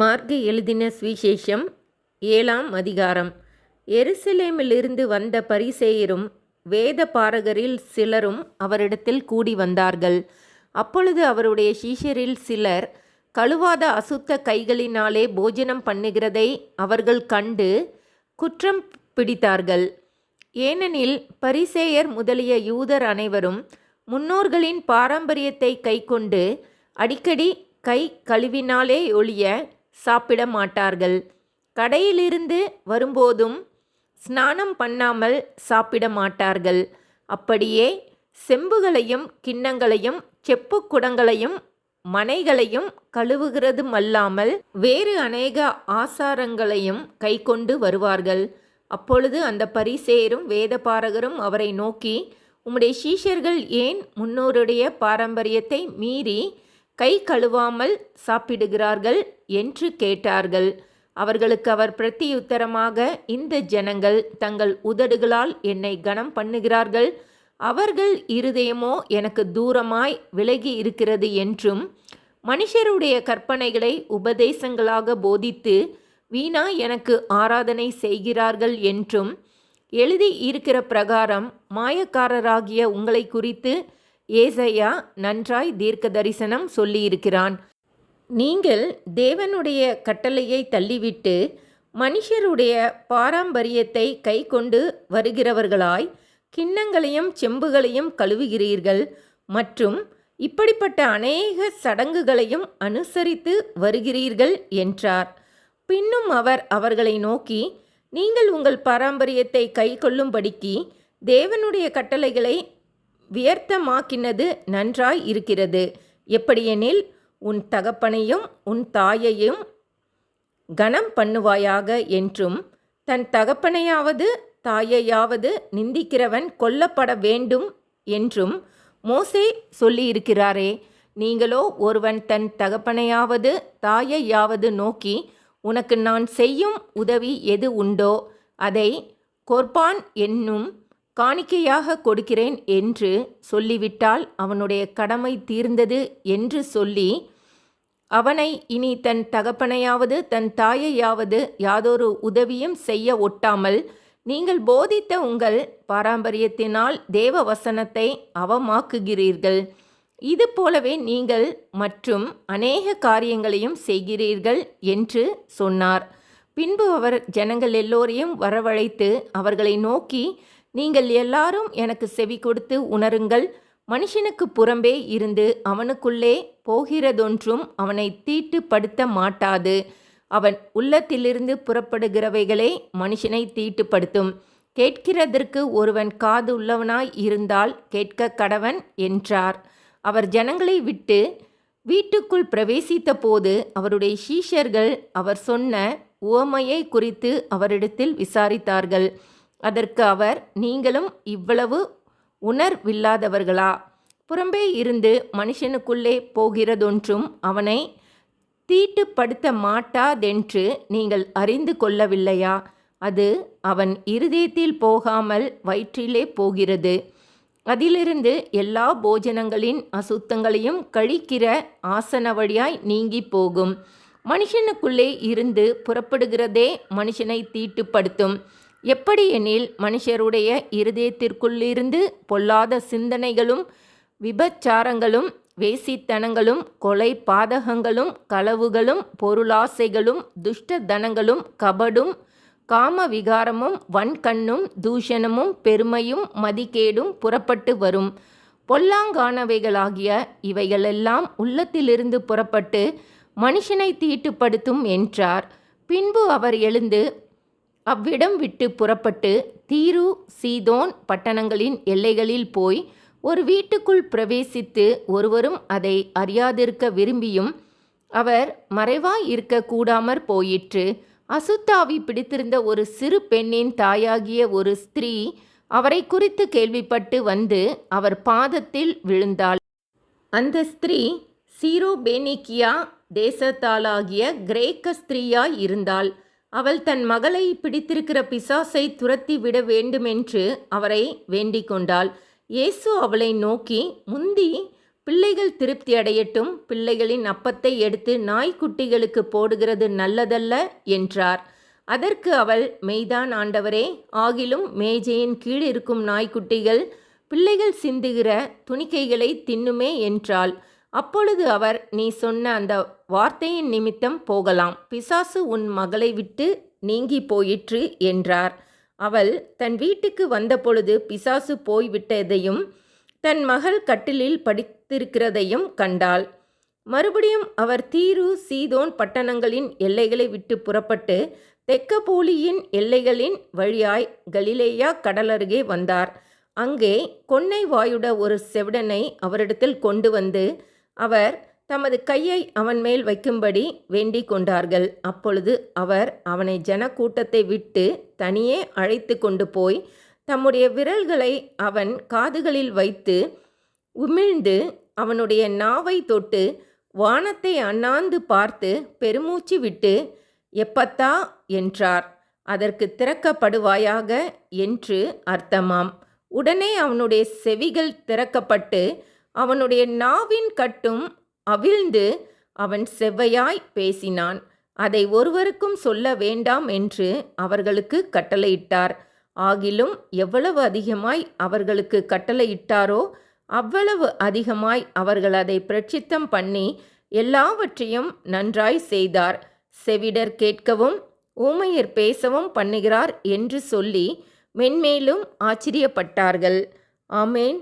Mark எழுதின சுவிசேஷம் ஏழாம் அதிகாரம். எருசலேமிலிருந்து வந்த பரிசேயரும் வேத பாரகரில் சிலரும் அவரிடத்தில் கூடி வந்தார்கள். அப்பொழுது அவருடைய சீஷரில் சிலர் கழுவாத அசுத்த கைகளினாலே போஜனம் பண்ணுகிறதை அவர்கள் கண்டு குற்றம் பிடித்தார்கள். ஏனெனில் பரிசேயர் முதலிய யூதர் அனைவரும் முன்னோர்களின் பாரம்பரியத்தை கைக்கொண்டு அடிக்கடி கை கழுவினாலே ஒழிய சாப்பிட மாட்டார்கள் கடையிலிருந்து வரும்போதும் ஸ்நானம் பண்ணாமல் சாப்பிட மாட்டார்கள் அப்படியே செம்புகளையும் கிண்ணங்களையும் செப்பு குடங்களையும் மனைகளையும் கழுவுகிறதுமல்லாமல் வேறு அநேக ஆசாரங்களையும் கைக்கொண்டு வருவார்கள். அப்பொழுது அந்த பரிசேரும் வேதபாரகரும் அவரை நோக்கி உம்முடைய சீஷர்கள் ஏன் முன்னோருடைய பாரம்பரியத்தை மீறி கை கழுவாமல் சாப்பிடுகிறார்கள் என்று கேட்டார்கள். அவர்களுக்கு அவர் பிரத்தியுத்தரமாக இந்த ஜனங்கள் தங்கள் உதடுகளால் என்னை கனம் பண்ணுகிறார்கள். அவர்கள் இருதயமோ எனக்கு தூரமாய் விலகி இருக்கிறது என்றும் மனுஷருடைய கற்பனைகளை உபதேசங்களாக போதித்து வீணா எனக்கு ஆராதனை செய்கிறார்கள் என்றும் எழுதி இருக்கிற பிரகாரம் மாயக்காரராகிய உங்களை குறித்து ஏசையா நன்றாய் தீர்க்க தரிசனம் சொல்லியிருக்கிறான். நீங்கள் தேவனுடைய கட்டளையை தள்ளிவிட்டு மனுஷருடைய பாரம்பரியத்தை கை கொண்டு வருகிறவர்களாய் கிண்ணங்களையும் செம்புகளையும் கழுவுகிறீர்கள் மற்றும் இப்படிப்பட்ட அநேக சடங்குகளையும் அனுசரித்து வருகிறீர்கள் என்றார். பின்னும் அவர் அவர்களை நோக்கி நீங்கள் உங்கள் பாரம்பரியத்தை கை கொள்ளும்படிக்கு தேவனுடைய கட்டளைகளை வியர்த்தமாக்கினது நன்றாய் இருக்கிறது. எப்படியெனில் உன் தகப்பனையும் உன் தாயையும் கனம் பண்ணுவாயாக என்றும் தன் தகப்பனையாவது தாயையாவது நிந்திக்கிறவன் கொல்லப்பட வேண்டும் என்றும் மோசே சொல்லியிருக்கிறாரே. நீங்களோ ஒருவன் தன் தகப்பனையாவது தாயையாவது நோக்கி உனக்கு நான் செய்யும் உதவி எது உண்டோ அதை கொர்பான் என்னும் காணிக்கையாக கொடுக்கிறேன் என்று சொல்லிவிட்டால் அவனுடைய கடமை தீர்ந்தது என்று சொல்லி அவனை இனி தன் தகப்பனையாவது தன் தாயையாவது யாதொரு உதவியும் செய்ய ஒட்டாமல் நீங்கள் போதித்த உங்கள் பாரம்பரியத்தினால் தேவ வசனத்தை அவமாக்குகிறீர்கள். இது போலவே நீங்கள் மற்றும் அநேக காரியங்களையும் செய்கிறீர்கள் என்று சொன்னார். பின்பு அவர் ஜனங்கள் எல்லோரையும் வரவழைத்து அவர்களை நோக்கி நீங்கள் எல்லாரும் எனக்கு செவி கொடுத்து உணருங்கள். மனுஷனுக்கு புறம்பே இருந்து அவனுக்குள்ளே போகிறதொன்றும் அவனை தீட்டுப்படுத்த மாட்டாது. அவன் உள்ளத்திலிருந்து புறப்படுகிறவைகளே மனுஷனை தீட்டுப்படுத்தும். கேட்கிறதற்கு ஒருவன் காது உள்ளவனாய் இருந்தால் கேட்க கடவன் என்றார். அவர் ஜனங்களை விட்டு வீட்டுக்குள் பிரவேசித்த போது அவருடைய சீஷர்கள் அவர் சொன்ன உவமையை குறித்து அவரிடத்தில் விசாரித்தார்கள். அதற்கு அவர் நீங்களும் இவ்வளவு உணர்வில்லாதவர்களா? புறம்பே இருந்து மனுஷனுக்குள்ளே போகிறதொன்றும் அவனை தீட்டுப்படுத்த மாட்டாதென்று நீங்கள் அறிந்து கொள்ளவில்லையா? அது அவன் இருதயத்தில் போகாமல் வயிற்றிலே போகிறது. அதிலிருந்து எல்லா போஜனங்களின் அசுத்தங்களையும் கழிக்கிற ஆசன வழியாய் நீங்கி போகும். மனுஷனுக்குள்ளே இருந்து புறப்படுகிறதே மனுஷனை தீட்டுப்படுத்தும். எப்படி எனில் மனுஷருடைய இருதயத்திற்குள்ளிருந்து பொல்லாத சிந்தனைகளும் விபச்சாரங்களும் வேசித்தனங்களும் கொலை பாதகங்களும் களவுகளும் பொருளாசைகளும் துஷ்டதனங்களும் கபடும் காம விகாரமும் வன்கண்ணும் தூஷணமும் பெருமையும் மதிக்கேடும் புறப்பட்டு வரும். பொல்லாங்கானவைகளாகிய இவைகளெல்லாம் உள்ளத்திலிருந்து புறப்பட்டு மனுஷனை தீட்டுப்படுத்தும் என்றார். பின்பு அவர் எழுந்து அவ்விடம் விட்டு புறப்பட்டு தீரு சீதோன் பட்டணங்களின் எல்லைகளில் போய் ஒரு வீட்டுக்குள் பிரவேசித்து ஒருவரும் அதை அறியாதிருக்க விரும்பியும் அவர் மறைவாய் இருக்க கூடாமற் போயிற்று. அசுத்தாவி பிடித்திருந்த ஒரு சிறு பெண்ணின் தாயாகிய ஒரு ஸ்திரீ அவரை குறித்து கேள்விப்பட்டு வந்து அவர் பாதத்தில் விழுந்தாள். அந்த ஸ்திரீ சீரோபேனிக்கியா தேசத்தாளாகிய கிரேக்க ஸ்திரீயாய் இருந்தாள். அவள் தன் மகளை பிடித்திருக்கிற பிசாசை துரத்தி விட வேண்டுமென்று அவரை வேண்டிக் கொண்டாள். இயேசு அவளை நோக்கி முந்தி பிள்ளைகள் திருப்தி அடையட்டும் பிள்ளைகளின் அப்பத்தை எடுத்து நாய்க்குட்டிகளுக்கு போடுகிறது நல்லதல்ல என்றார். அதற்கு அவள் மெய்தான் ஆண்டவரே ஆகிலும் மேஜையின் கீழ் இருக்கும் நாய்க்குட்டிகள் பிள்ளைகள் சிந்துகிற துணிக்கைகளை தின்னுமே என்றாள். அப்பொழுது அவர் நீ சொன்ன அந்த வார்த்தையின் நிமித்தம் போகலாம். பிசாசு உன் மகளை விட்டு நீங்கி போயிற்று என்றார். அவள் தன் வீட்டுக்கு வந்தபொழுது பிசாசு போய்விட்டதையும் தன் மகள் கட்டிலில் படித்திருக்கிறதையும் கண்டாள். மறுபடியும் அவர் தீரு சீதோன் பட்டணங்களின் எல்லைகளை விட்டு புறப்பட்டு தெக்கப்போலியின் எல்லைகளின் வழியாய் கலிலேயா கடலருகே வந்தார். அங்கே கொன்னை வாயுட ஒரு செவிடனை அவரிடத்தில் கொண்டு வந்து அவர் தமது கையை அவன் மேல் வைக்கும்படி வேண்டிக் கொண்டார்கள். அப்பொழுது அவர் அவனை ஜனக்கூட்டத்தை விட்டு தனியே அழைத்து கொண்டு போய் தம்முடைய விரல்களை அவன் காதுகளில் வைத்து உமிழ்ந்து அவனுடைய நாவை தொட்டு வானத்தை அண்ணாந்து பார்த்து பெருமூச்சு விட்டு எப்பத்தா என்றார். அதற்கு திறக்கப்படுவாயாக என்று அர்த்தமாம். உடனே அவனுடைய செவிகள் திறக்கப்பட்டு அவனுடைய நாவின் கட்டும் அவிழ்ந்து அவன் செவ்வையாய் பேசினான். அதை ஒருவருக்கும் சொல்ல வேண்டாம் என்று அவர்களுக்கு கட்டளையிட்டார். ஆகிலும் எவ்வளவு அதிகமாய் அவர்களுக்கு கட்டளையிட்டாரோ அவ்வளவு அதிகமாய் அவர்கள் அதை பிரட்சித்தம் பண்ணி எல்லாவற்றையும் நன்றாய் செய்தார். செவிடர் கேட்கவும் ஊமையர் பேசவும் பண்ணுகிறார் என்று சொல்லி மென்மேலும் ஆச்சரியப்பட்டார்கள். ஆமேன்.